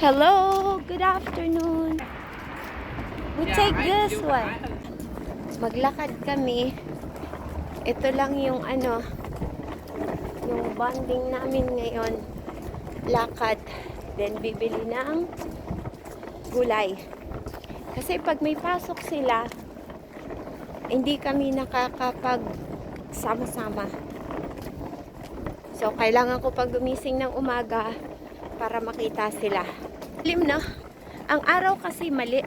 Hello, good afternoon. We take this one. Maglakad kami. Ito lang yung ano, yung bonding namin ngayon. Lakad. Then bibili ng gulay. Kasi pag may pasok sila, hindi kami nakakapag sama-sama. So, kailangan ko pag gumising ng umaga para makita sila. Lim na. Ang araw kasi mali.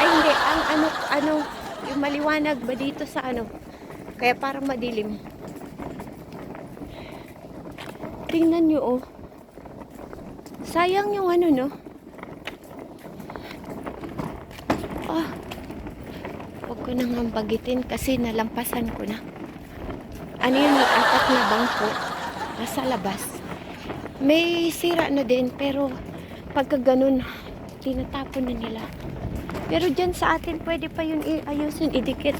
Ay hindi, ang ano, ano, yung maliwanag ba dito sa ano. Kaya parang madilim. Tingnan nyo oh. Sayang yung ano no. Ah. Huwag ko nang hambagitin kasi nalampasan ko na. Ano yun, may apat na bangko. Nasa labas. May sira na din pero pagka ganun, tinatapon na nila. Pero dyan sa atin, pwede pa yun iayusin, idikit.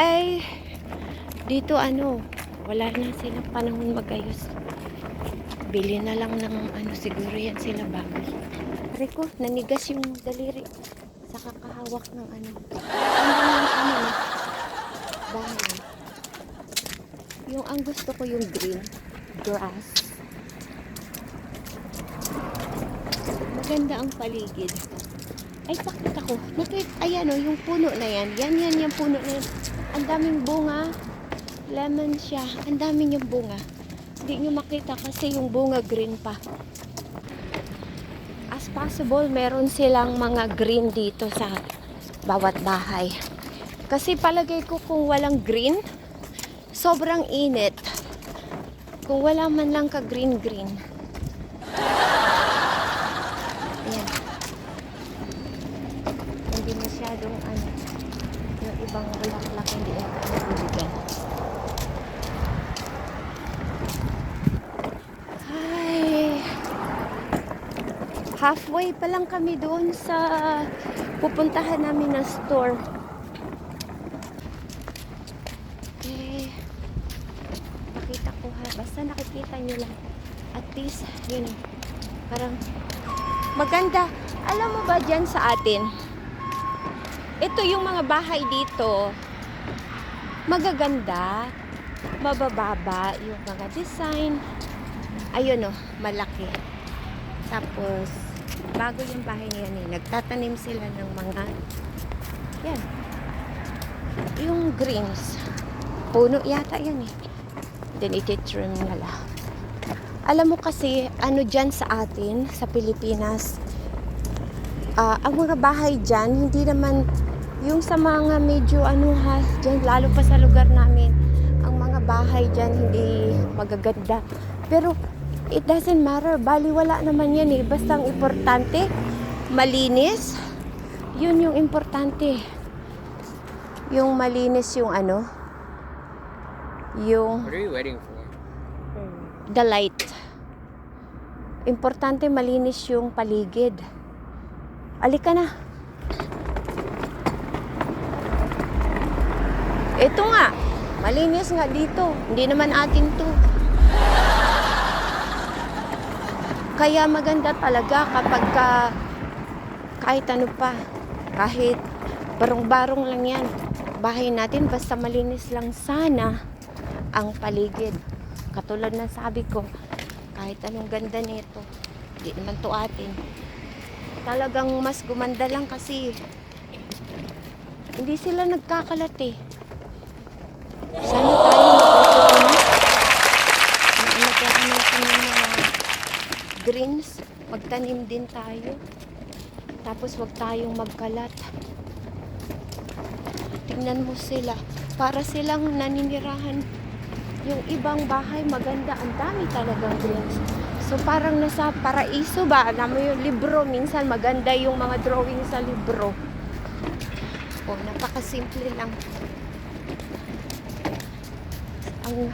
Ay, dito ano, wala na silang panahon magayos. Bili na lang ng ano, siguro yan sila bago. Rico, nanigas yung daliri sa kakahawak ng ano. Yung ano. Yung ang gusto ko yung green grass. Maganda ang paligid. Ay, pakita ko. Nakit, ayan o, yung puno na yan. Yan, yan, yung puno na yan. Ang daming bunga. Lemon siya. Ang daming yung bunga. Hindi nyo makita kasi yung bunga green pa. As possible, meron silang mga green dito sa bawat bahay. Kasi palagay ko kung walang green, sobrang init. Kung wala man lang ka green-green. Ayan. Hindi masyadong ano, yung ibang bulaklak hindi yata nabibigyan. Ay. Halfway pa lang kami doon sa pupuntahan namin na store. Eh, pakita ko ha. Basta nakikita nyo lang. At least, yun. Parang maganda. Alam mo ba dyan sa atin? Ito yung mga bahay dito. Magaganda. Mabababa yung mga design. Ayun o, malaki. Tapos, bago yung bahay niyan eh. Nagtatanim sila ng mga yan. Yung greens. Puno yata yan eh. Then ititrim nila. Alam mo kasi, ano dyan sa atin, sa Pilipinas, ah, ang mga bahay dyan, hindi naman yung sa mga medyo ano ha, dyan, lalo pa sa lugar namin, ang mga bahay dyan hindi magaganda. Pero, it doesn't matter, bali wala naman yan eh. Basta ang importante, malinis, yun yung importante. Yung malinis yung ano, yung What are you waiting for? the light. Importante malinis yung paligid. Alika na. Ito nga. Malinis nga dito. Hindi naman atin to. Kaya maganda talaga kapag ka, kahit ano pa, kahit barong-barong lang yan. Bahay natin basta malinis lang sana ang paligid. Katulad ng sabi ko, kahit anong ganda nito, hindi naman to atin. Talagang mas gumanda lang kasi hindi sila nagkakalat eh. Sana tayo kami ng mga greens, magtanim din tayo. Tapos wag tayong magkalat. Tingnan mo sila. Para silang naninirahan yung ibang bahay maganda, ang dami talagang greens. So parang nasa paraiso ba? Alam mo yung libro, minsan maganda yung mga drawing sa libro. O, napakasimple lang. Ang,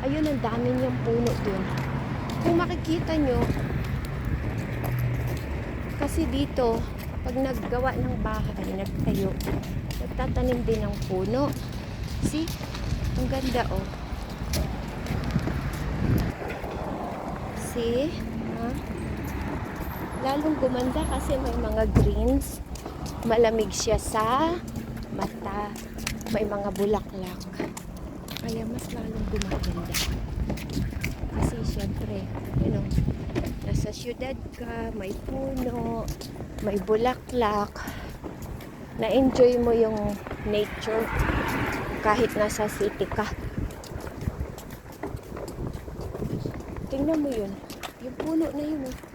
ayun, ang dami niyang puno dun. Kung makikita nyo, kasi dito, pag naggawa ng bahay, nagtayo, nagtatanim din ng puno. See? Ang ganda, oh. See? Ha? lalong gumanda kasi may mga greens. Malamig siya sa mata. May mga bulaklak. Kaya mas lalong gumaganda. Kasi syempre, you know, nasa syudad ka, may puno, may bulaklak. Na-enjoy mo yung nature kahit nasa city ka. Tingnan mo yun. Yung puno na yun, oh.